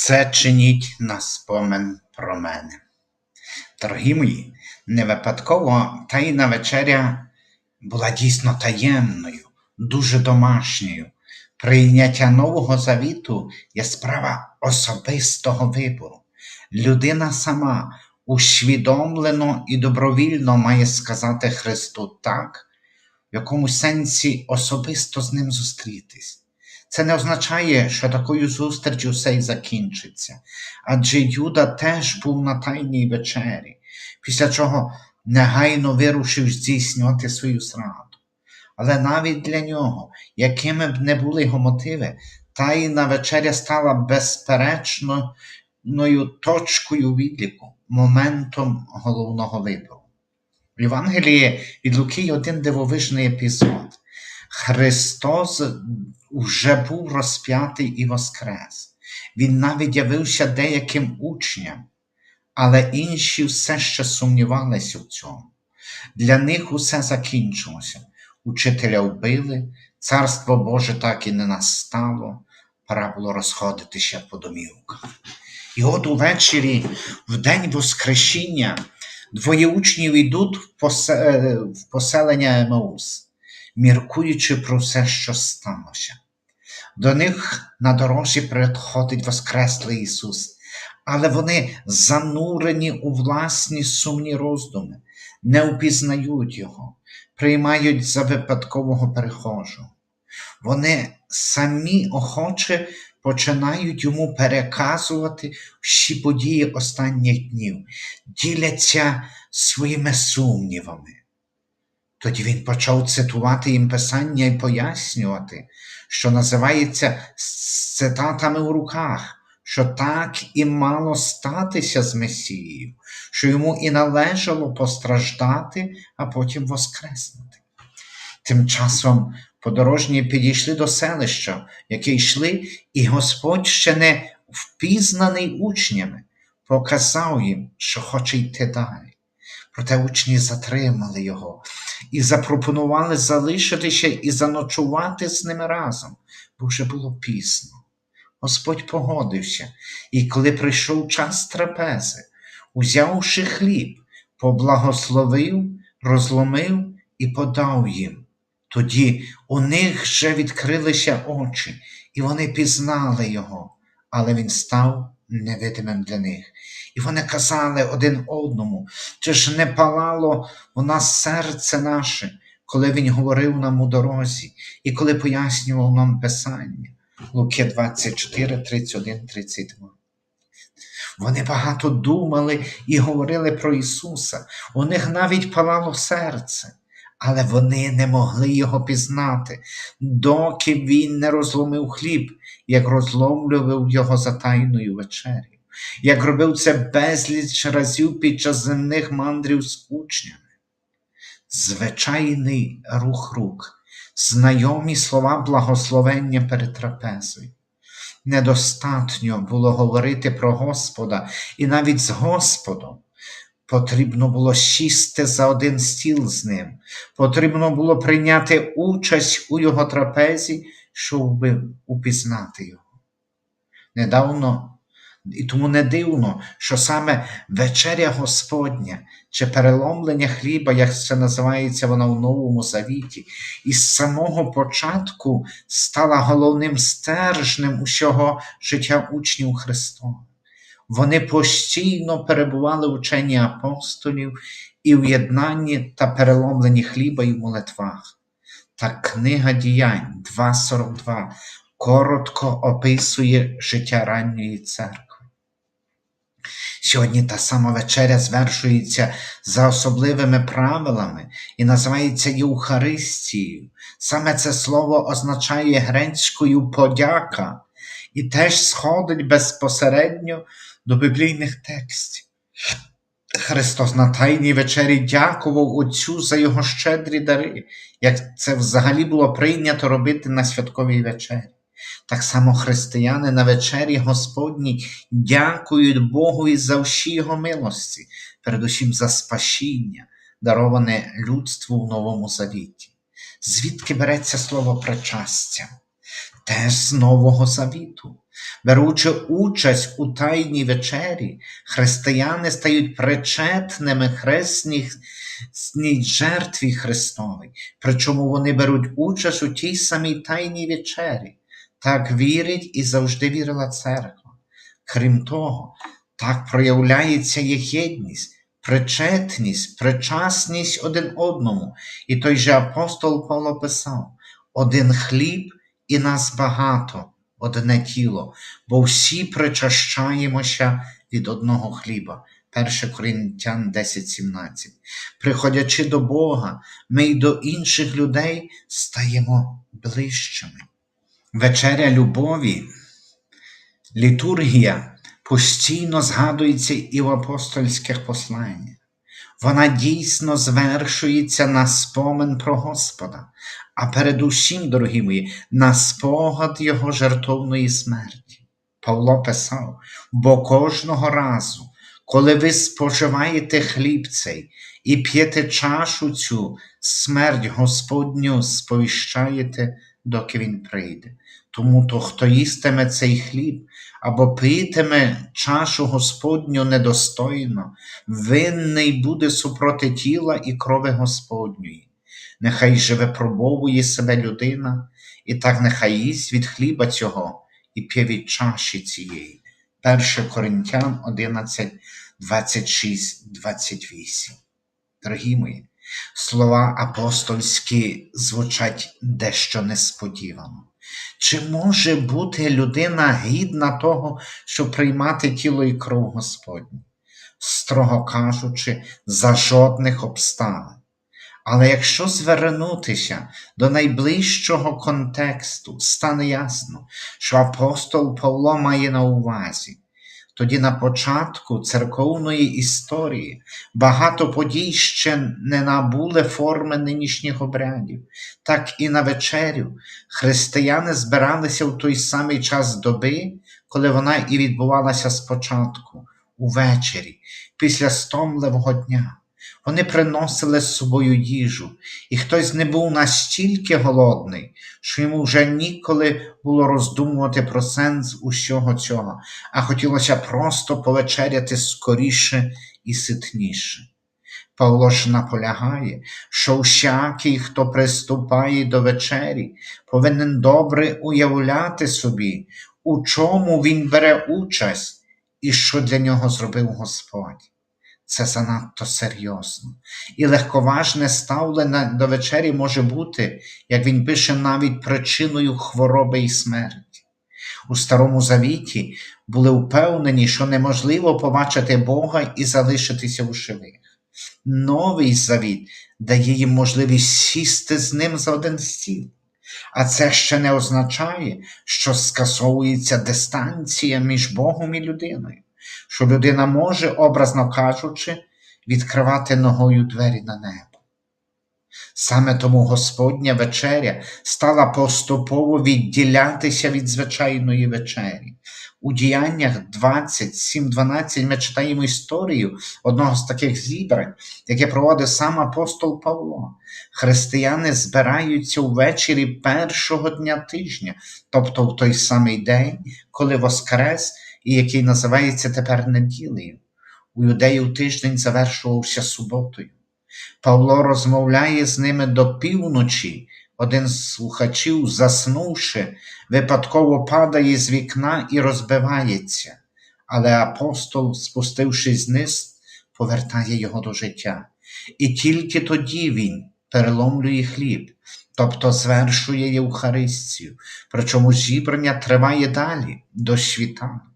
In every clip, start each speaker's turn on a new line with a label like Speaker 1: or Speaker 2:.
Speaker 1: Це чиніть на спомин про мене. Дорогі мої, не випадково таїна вечеря була дійсно таємною, дуже домашньою. Прийняття Нового Завіту є справа особистого вибору. Людина сама усвідомлено і добровільно має сказати Христу так, в якомусь сенсі особисто з ним зустрітись. Це не означає, що такою зустрічю все й закінчиться, адже Юда теж був на тайній вечері, після чого негайно вирушив здійснювати свою зраду. Але навіть для нього, якими б не були його мотиви, тайна вечеря стала безперечною точкою відліку, моментом головного вибору. В Євангелії від Луки є один дивовижний епізод. Христос вже був розп'ятий і воскрес. Він навіть явився деяким учням, але інші все ще сумнівалися в цьому. Для них усе закінчилося. Учителя вбили, царство Боже так і не настало, пора було розходитися по домівках. І от увечері, в день Воскресіння, двоє учнів йдуть в, в поселення Емаус, міркуючи про все, що сталося. До них на дорозі приходить Воскреслий Ісус, але вони занурені у власні сумні роздуми, не впізнають Його, приймають за випадкового перехожого. Вони самі охоче починають йому переказувати всі події останніх днів, діляться своїми сумнівами. Тоді він почав цитувати їм писання і пояснювати, що називається з цитатами у руках, що так і мало статися з Месією, що йому і належало постраждати, а потім воскреснути. Тим часом подорожні підійшли до селища, яке йшли, і Господь ще не впізнаний учнями, показав їм, що хоче йти далі. Проте учні затримали його і запропонували залишитися і заночувати з ними разом, бо вже було пізно. Господь погодився, і коли прийшов час трапези, узявши хліб, поблагословив, розломив і подав їм. Тоді у них вже відкрилися очі, і вони пізнали його, але він став невидимим для них. І вони казали один одному, чи ж не палало у нас серце наше, коли він говорив нам у дорозі, і коли пояснював нам Писання. Луки 24, 31, 32. Вони багато думали і говорили про Ісуса. У них навіть палало серце, але вони не могли його пізнати, доки Він не розломив хліб, як розломлював його за тайною вечерю, як робив це безліч разів під час земних мандрів з учнями. Звичайний рух рук знайомі слова благословення перед трапезою. Недостатньо було говорити про Господа, і навіть з Господом. Потрібно було сісти за один стіл з ним, потрібно було прийняти участь у його трапезі, щоб упізнати його. Недавно і тому не дивно, що саме вечеря Господня чи переломлення хліба, як це називається вона в Новому Завіті, із самого початку стала головним стержнем усього життя учнів Христова. Вони постійно перебували в ученні апостолів і в єднанні та переломленні хліба і в молитвах. Та книга діянь 2.42 коротко описує життя ранньої церкви. Сьогодні та сама вечеря звершується за особливими правилами і називається Євхаристією. Саме це слово означає грецькою подяка і теж сходить безпосередньо до біблійних текстів. Христос на Тайній вечері дякував Отцю за його щедрі дари, як це взагалі було прийнято робити на святковій вечері. Так само християни на вечері Господній дякують Богу і за всі Його милості, передусім за спасіння, дароване людству в Новому Завіті. Звідки береться слово причастя? Теж з Нового Завіту. Беручи участь у Тайній вечері, християни стають причетними хресній жертві Христовій, причому вони беруть участь у тій самій Тайній вечері. Так вірить і завжди вірила церква. Крім того, так проявляється їх єдність, причетність, причасність один одному. І той же апостол Павло писав: один хліб і нас багато, одне тіло, бо всі причащаємося від одного хліба. 1 Коринтян 10:17. Приходячи до Бога, ми й до інших людей стаємо ближчими. Вечеря любові, літургія постійно згадується і в апостольських посланнях. Вона дійсно звершується на спомин про Господа, а передусім, дорогі мої, на спогад Його жертовної смерті. Павло писав: бо кожного разу, коли ви споживаєте хліб цей і п'єте чашу цю, смерть Господню сповіщаєте, доки Він прийде. Тому то, хто їстиме цей хліб або питиме чашу Господню недостойно, винний буде супроти тіла і крови Господньої. Нехай же випробовує себе людина, і так нехай їсть від хліба цього і п'є від чаші цієї. 1 Коринтян 11, 26, 28. Дорогі мої, слова апостольські звучать дещо несподівано. Чи може бути людина гідна того, щоб приймати тіло і кров Господню? Строго кажучи, за жодних обставин. Але якщо звернутися до найближчого контексту, стане ясно, що апостол Павло має на увазі. Тоді на початку церковної історії багато подій ще не набули форми нинішніх обрядів, так і на вечерю християни збиралися в той самий час доби, коли вона і відбувалася спочатку, увечері, після стомливого дня. Вони приносили з собою їжу, і хтось не був настільки голодний, що йому вже ніколи було роздумувати про сенс усього цього, а хотілося просто повечеряти скоріше і ситніше. Павло ж наполягає, що всякий, хто приступає до вечері, повинен добре уявляти собі, у чому він бере участь і що для нього зробив Господь. Це занадто серйозно. І легковажне ставлення до вечері може бути, як він пише, навіть причиною хвороби і смерті. У Старому Завіті були впевнені, що неможливо побачити Бога і залишитися у живих. Новий завіт дає їм можливість сісти з ним за один стіл. А це ще не означає, що скасовується дистанція між Богом і людиною що людина може, образно кажучи, відкривати ногою двері на небо. Саме тому Господня вечеря стала поступово відділятися від звичайної вечері. У діяннях 27-12 ми читаємо історію одного з таких зібрань, яке проводив сам апостол Павло. Християни збираються увечері першого дня тижня, тобто в той самий день, коли Воскрес і який називається тепер неділею. У юдеїв тиждень завершувався суботою. Павло розмовляє з ними до півночі. Один з слухачів, заснувши, випадково падає з вікна і розбивається, але апостол, спустившись вниз, повертає його до життя. І тільки тоді він переломлює хліб, тобто звершує Євхаристію, причому зібрання триває далі до світанку.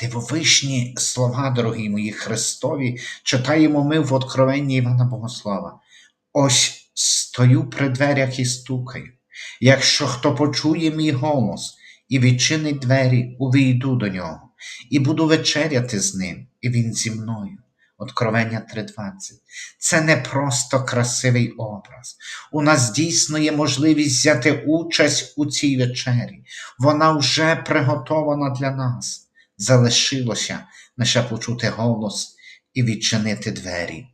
Speaker 1: Дивовишні слова, дорогі мої Христові, читаємо ми в Откровенні Івана Богослова. Ось стою при дверях і стукаю. Якщо хто почує мій голос і відчинить двері, увійду до нього, і буду вечеряти з ним, і він зі мною. Откровення 3.20. Це не просто красивий образ. У нас дійсно є можливість взяти участь у цій вечері. Вона вже приготована для нас залишилося лише почути голос і відчинити двері.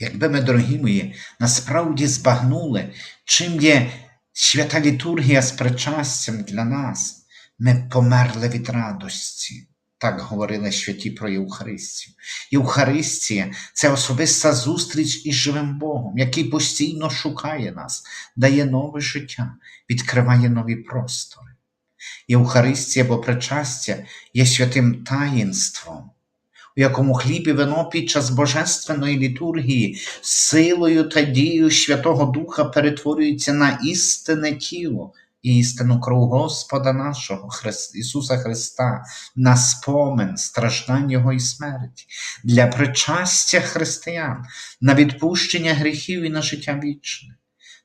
Speaker 1: Якби ми, дорогі мої, насправді збагнули, чим є Свята літургія з причастям для нас. Ми померли від радості. Так говорили святі про Євхаристію. Євхаристія це особиста зустріч із живим Богом, який постійно шукає нас, дає нове життя, відкриває нові простори. Євхаристія або причастя є святим таїнством, у якому хліб і вино під час божественної літургії силою та дією Святого Духа перетворюються на істинне тіло і істинну кров Господа нашого Христ, Ісуса Христа, на спомин страждань Його і смерті, для причастя християн, на відпущення гріхів і на життя вічне.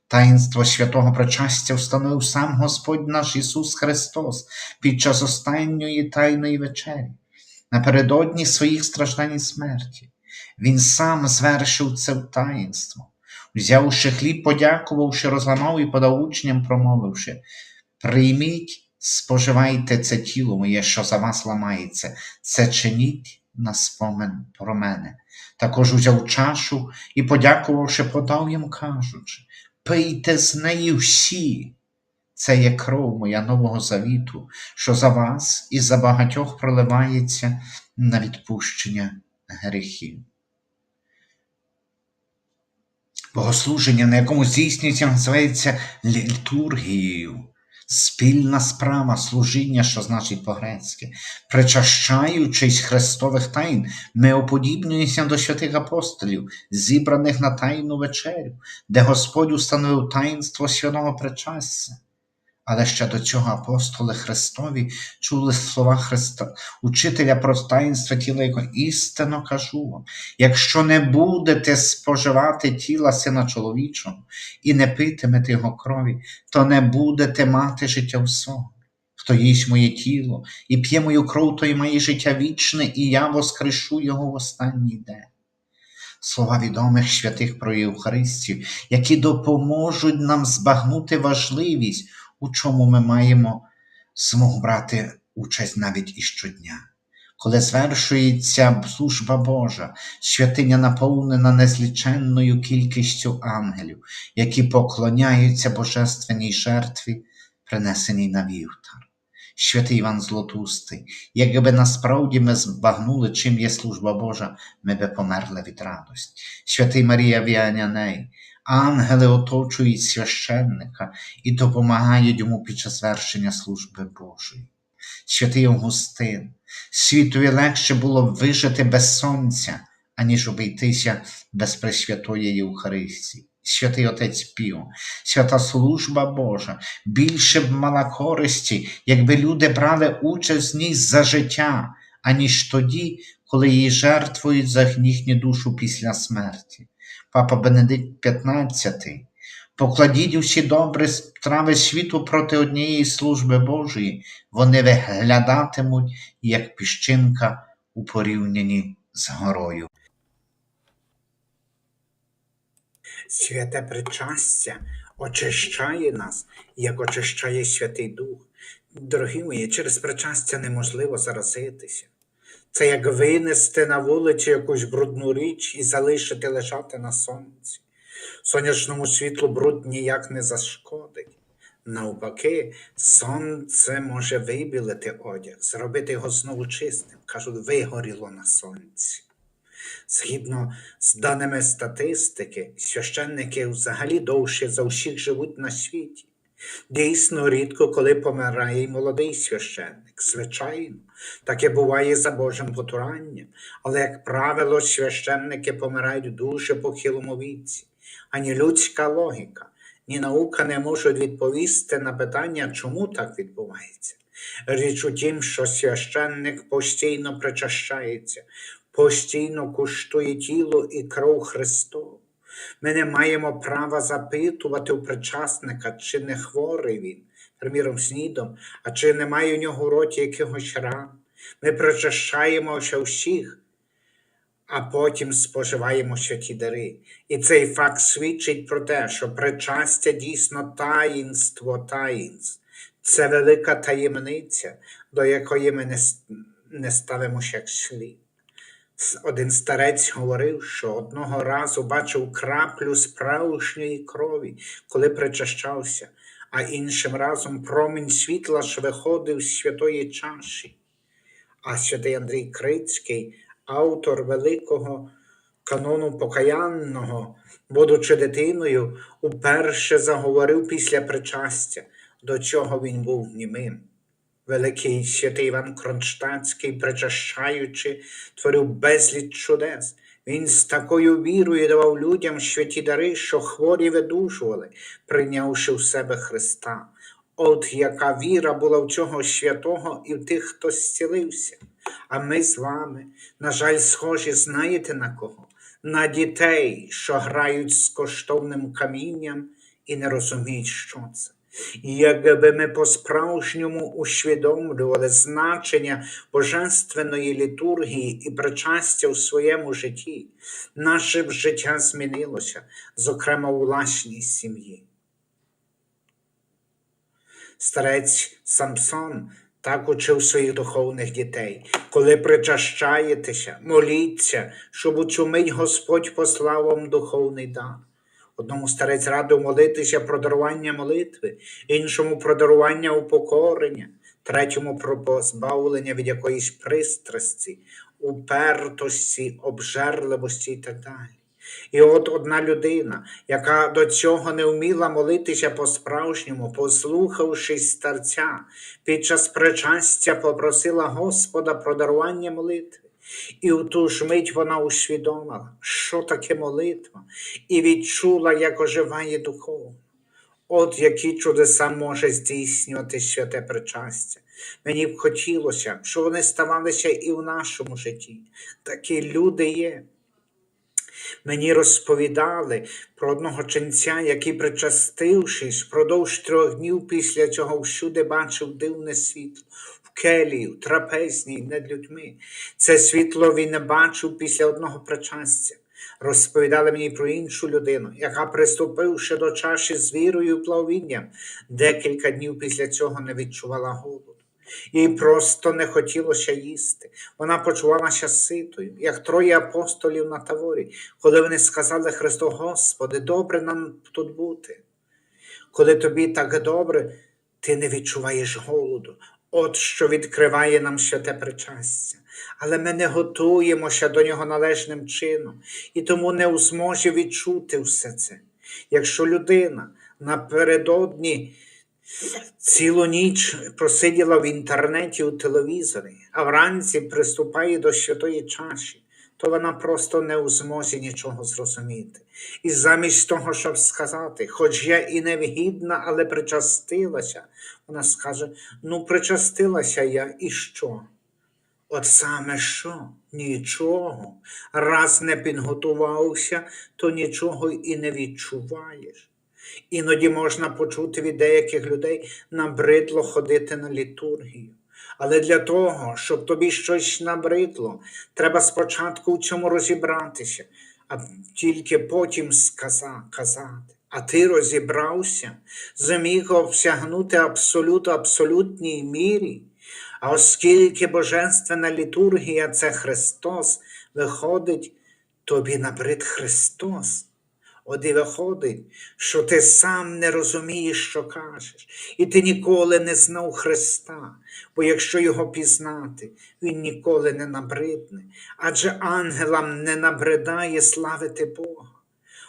Speaker 1: Таїнство святого причастя встановив сам Господь наш Ісус Христос під час останньої Тайної вечері, напередодні своїх страждань і смерті. Він сам звершив це таїнство, взявши хліб, подякувавши, розламав і подав учням, промовивши: Прийміть, споживайте це тіло моє, що за вас ламається, це чиніть на спомин про мене. Також узяв чашу і, подякувавши, подав їм, кажучи: Пийте з неї всі. Це є кров моя нового завіту, що за вас і за багатьох проливається на відпущення гріхів. Богослуження, на якому здійснюється, називається літургією. Спільна справа служіння, що значить по-грецьки. Причащаючись Христових тайн, ми оподібнюємося до святих апостолів, зібраних на Тайну вечерю, де Господь установив таїнство святого причастя. Але ще до цього апостоли Христові чули слова Христа, учителя про таїнство тіла Його. Істинно кажу вам, якщо не будете споживати тіла Сина чоловічого і не питимете Його крові, то не будете мати життя в. Хто їсть моє тіло і п'є мою кров, той має життя вічне, і я воскрешу його в останній день. Слова відомих святих про Євхаристію, які допоможуть нам збагнути важливість у чому ми маємо змогу брати участь навіть і щодня. Коли звершується служба Божа, святиня наповнена незліченною кількістю ангелів, які поклоняються божественній жертві, принесеній на вівтар. Святий Іван Злотустий, якби насправді ми збагнули, чим є служба Божа, ми би померли від радості. Святий Марія Віаняней, Ангели оточують священника і допомагають йому під час вершення служби Божої. Святий Августин, світові легше було б вижити без сонця, аніж обійтися без Пресвятої Євхаристії. Святий Отець Піо, свята служба Божа більше б мала користі, якби люди брали участь в ній за життя, аніж тоді, коли її жертвують за їхню душу після смерті. Папа Бенедикт XV. Покладіть усі добрі страви світу проти однієї служби Божої, вони виглядатимуть, як піщинка у порівнянні з горою.
Speaker 2: Святе причастя очищає нас, як очищає Святий Дух. Дорогі мої, через причастя неможливо заразитися. Це як винести на вулицю якусь брудну річ і залишити лежати на сонці. Сонячному світлу бруд ніяк не зашкодить. Навпаки, сонце може вибілити одяг, зробити його знову чистим. Кажуть, вигоріло на сонці. Згідно з даними статистики, священники взагалі довше за всіх живуть на світі. Дійсно, рідко коли помирає й молодий священник, звичайно, таке буває за Божим потуранням, але, як правило, священники помирають дуже похилому віці, ані людська логіка, ні наука не можуть відповісти на питання, чому так відбувається. Річ у тім, що священник постійно причащається, постійно куштує тіло і кров Христову. Ми не маємо права запитувати у причасника, чи не хворий він, приміром, снідом, а чи немає у нього в роті якихось ран. Ми причащаємося всіх, а потім споживаємо святі дари. І цей факт свідчить про те, що причастя дійсно таїнство таїнств. Це велика таємниця, до якої ми не, не ставимося як слід. Один старець говорив, що одного разу бачив краплю справжньої крові, коли причащався, а іншим разом промінь світла, що виходив з святої чаші. А святий Андрій Крицький, автор великого канону покаянного, будучи дитиною, уперше заговорив після причастя, до чого він був німим. Великий святий Іван Кронштадтський, причащаючи, творив безліч чудес. Він з такою вірою давав людям святі дари, що хворі видужували, прийнявши в себе Христа. От яка віра була в цього святого і в тих, хто зцілився. А ми з вами, на жаль, схожі, знаєте на кого? На дітей, що грають з коштовним камінням і не розуміють, що це. Якби ми по-справжньому усвідомлювали значення божественної літургії і причастя в своєму житті, наше б життя змінилося, зокрема у власній сім'ї. Старець Самсон так учив своїх духовних дітей. Коли причащаєтеся, моліться, щоб у цю мить Господь послав вам духовний дар. Одному старець радив молитися про дарування молитви, іншому про дарування упокорення, третьому про позбавлення від якоїсь пристрасті, упертості, обжерливості і так далі. І от одна людина, яка до цього не вміла молитися по-справжньому, послухавшись старця, під час причастя попросила Господа про дарування молитви. І в ту ж мить вона усвідомила, що таке молитва, і відчула, як оживає духовно. От які чудеса може здійснювати святе причастя. Мені б хотілося, щоб вони ставалися і в нашому житті. Такі люди є. Мені розповідали про одного ченця, який, причастившись, впродовж трьох днів після цього всюди бачив дивне світло в трапезній над людьми. Це світло він не бачив після одного причастя. Розповідали мені про іншу людину, яка, приступивши до чаші з вірою і плавінням, декілька днів після цього не відчувала голоду. Їй просто не хотілося їсти. Вона почувалася ситою, як троє апостолів на таворі, коли вони сказали Христу, Господи, добре нам тут бути. Коли тобі так добре, ти не відчуваєш голоду. От що відкриває нам святе причастя. Але ми не готуємося до нього належним чином і тому не у змозі відчути все це. Якщо людина напередодні Цілу ніч просиділа в інтернеті у телевізорі, а вранці приступає до святої чаші, то вона просто не у змозі нічого зрозуміти. І замість того, щоб сказати, хоч я і невгідна, але причастилася, вона скаже: ну, причастилася я і що? От саме що? Нічого. Раз не підготувався, то нічого і не відчуваєш. Іноді можна почути від деяких людей набридло ходити на літургію. Але для того, щоб тобі щось набридло, треба спочатку в цьому розібратися, а тільки потім сказа, казати. А ти розібрався, зміг обсягнути абсолют абсолютній мірі. А оскільки божественна літургія це Христос, виходить, тобі набрид Христос. От і виходить, що ти сам не розумієш, що кажеш, і ти ніколи не знав Христа, бо якщо його пізнати, він ніколи не набридне, адже ангелам не набридає славити Бога.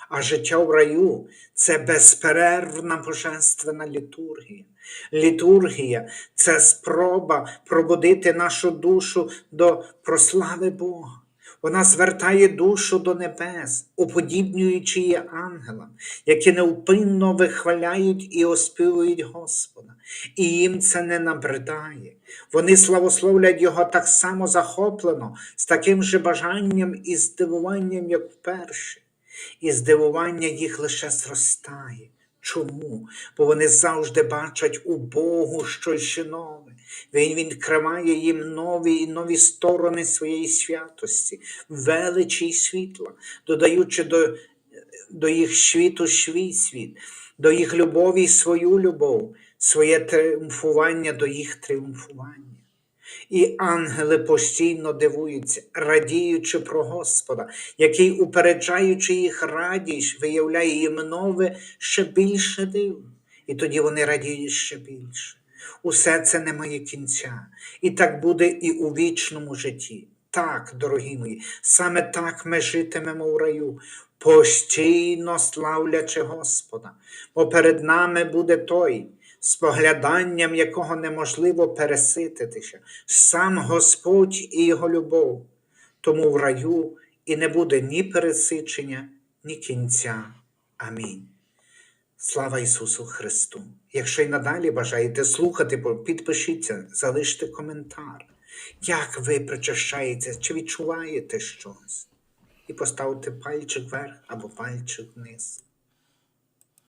Speaker 2: А життя в раю це безперервна божественна літургія. Літургія це спроба пробудити нашу душу до прослави Бога. Вона звертає душу до небес, уподібнюючи її ангелам, які невпинно вихваляють і оспівують Господа, і їм це не набридає. Вони славословлять Його так само захоплено, з таким же бажанням і здивуванням, як вперше. І здивування їх лише зростає. Чому? Бо вони завжди бачать у Богу щось нове. Він відкриває їм нові і нові сторони своєї святості, величі й світла, додаючи до, до їх світу свій світ, до їх любові свою любов, своє тріумфування до їх тріумфування. І ангели постійно дивуються, радіючи про Господа, який, упереджаючи їх радість, виявляє їм нове ще більше див. і тоді вони радіють ще більше. Усе це не має кінця, і так буде і у вічному житті. Так, дорогі мої, саме так ми житимемо в раю, постійно славлячи Господа, бо перед нами буде той, спогляданням якого неможливо пересититися, сам Господь і Його любов. Тому в раю і не буде ні пересичення, ні кінця. Амінь. Слава Ісусу Христу! Якщо й надалі бажаєте слухати, підпишіться, залиште коментар. Як ви причащаєтеся, чи відчуваєте щось? І поставте пальчик вверх або пальчик вниз.